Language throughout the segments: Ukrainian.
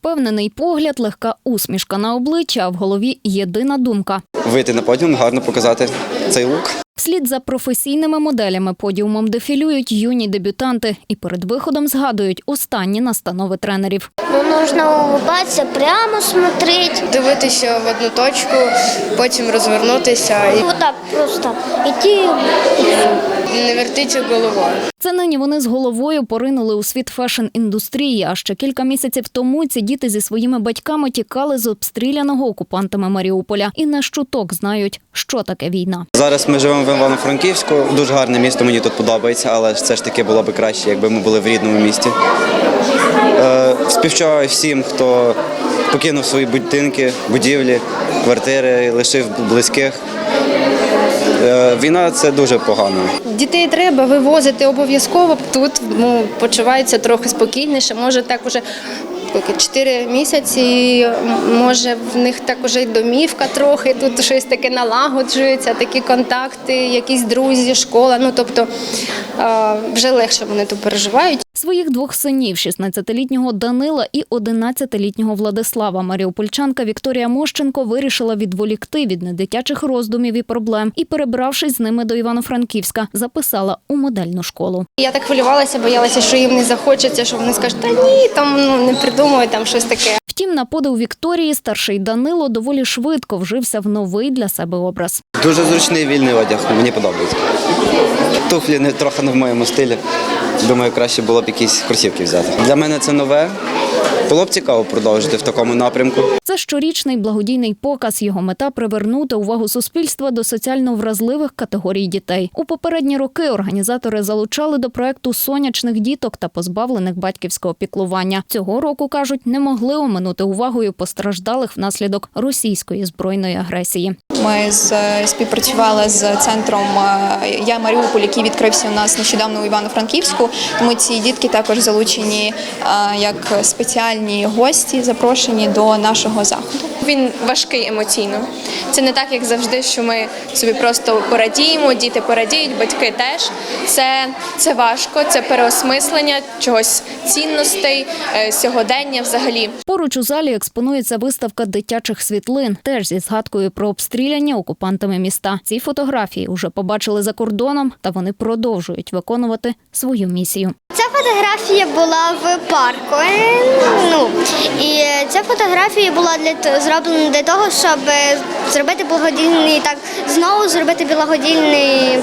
впевнений погляд, легка усмішка на обличчя, а в голові єдина думка. Вийти на подіум, гарно показати цей лук. Вслід за професійними моделями подіумом дефілюють юні дебютанти і перед виходом згадують останні настанови тренерів. Ну, нужно улыбаться, прямо смотреть. дивитися в одну точку, потім розвернутися і Вот так просто идти и все. Не вертіти головою. Це нині вони з головою поринули у світ фешн-індустрії. А ще кілька місяців тому ці діти зі своїми батьками тікали з обстріляного окупантами Маріуполя і на щуток знають, що таке війна. Зараз ми живемо в Івано-Франківську. Дуже гарне місто, мені тут подобається, але все ж таки було б краще, якби ми були в рідному місті. Е, співчуваю всім, хто покинув свої будинки, будівлі, квартири, лишив близьких. Е, війна це дуже погано. Дітей треба вивозити обов'язково. Тут ну, почуваються трохи спокійніше. Може, так уже 4 місяці, може в них так уже й домівка трохи, тут щось таке налагоджується, такі контакти, якісь друзі, школа. Ну тобто е, вже легше вони тут переживають. Своїх двох синів, 16-літнього Данила і 11-літнього Владислава, маріупольчанка Вікторія Мощенко вирішила відволікти від недитячих роздумів і проблем і, перебравшись з ними до Івано-Франківська, записала у модельну школу. Я так хвилювалася, боялася, що їм не захочеться, що вони скажуть, та ні, там ну не придумують там щось таке. Втім, на подив Вікторії старший Данило доволі швидко вжився в новий для себе образ. Дуже зручний вільний одяг, мені подобається. Туфлі не трохи не в моєму стилі. Думаю, краще було б якісь кросівки взяти. Для мене це нове. Було б цікаво продовжити в такому напрямку. Це щорічний благодійний показ. Його мета привернути увагу суспільства до соціально вразливих категорій дітей. У попередні роки організатори залучали до проекту сонячних діток та позбавлених батьківського піклування. Цього року кажуть, не могли оминути увагою постраждалих внаслідок російської збройної агресії. Ми з, співпрацювали з центром е, Я Маріуполь, який відкрився у нас нещодавно у Івано-Франківську. Тому ці дітки також залучені е, як спеціальні гості, запрошені до нашого заходу. Він важкий емоційно. Це не так, як завжди, що ми собі просто порадіємо, діти порадіють, батьки теж. Це, це важко, це переосмислення чогось цінностей, е, сьогодення взагалі. Поруч у залі експонується виставка дитячих світлин, теж зі згадкою про обстріляні окупантами міста. Ці фотографії уже побачили за кордоном, та вони продовжують виконувати свою місію. Ця фотографія була в парку. е, Ну і ця фотографія була для зроблена для того, щоб зробити благодійний так знову зробити благодійний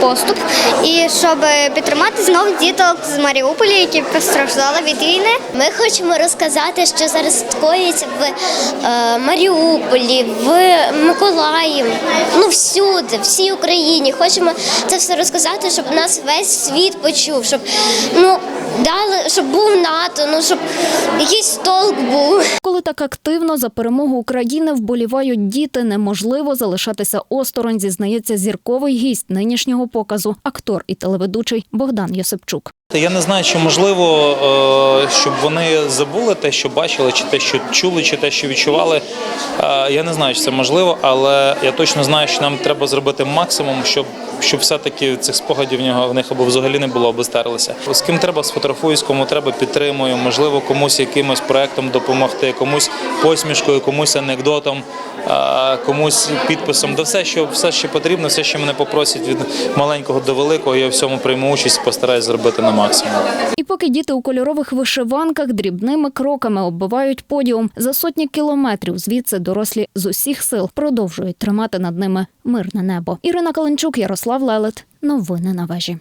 поступ і щоб підтримати знову діток з Маріуполя, які постраждали від війни. Ми хочемо розказати, що зараз коїться в е, Маріуполі, в Миколаїв, ну всюди, всій Україні. Хочемо це все розказати, щоб нас весь світ почув, щоб ну дали, щоб був НАТО, ну щоб якийсь толк був. Коли так активно за перемогу України вболівають діти, неможливо залишатися осторонь, зізнається зірковий гість нинішнього показу, актор і телеведучий Богдан Йосипчук. Я не знаю, чи можливо, е, щоб вони забули те, що бачили, чи те, що чули, чи те, що відчували. Е, Я не знаю, чи це можливо, але я точно знаю, що нам треба зробити максимум, щоб щоб все-таки цих спогадів в нього в них або взагалі не було, або стерлися. З ким треба сфотографуюсь, кому треба підтримую. Можливо, комусь якимось проектом допомогти, комусь посмішкою, комусь анекдотом, е, комусь підписом. Да все, що все, що потрібно, все, що мене попросять від маленького до великого, я в всьому прийму участь, постараюсь зробити на максимум. І поки діти у кольорових вишиванках дрібними кроками оббивають подіум за сотні кілометрів, звідси дорослі з усіх сил продовжують тримати над ними мирне небо. Ірина Каленчук, Ярослав Лелет. Новини на вежі.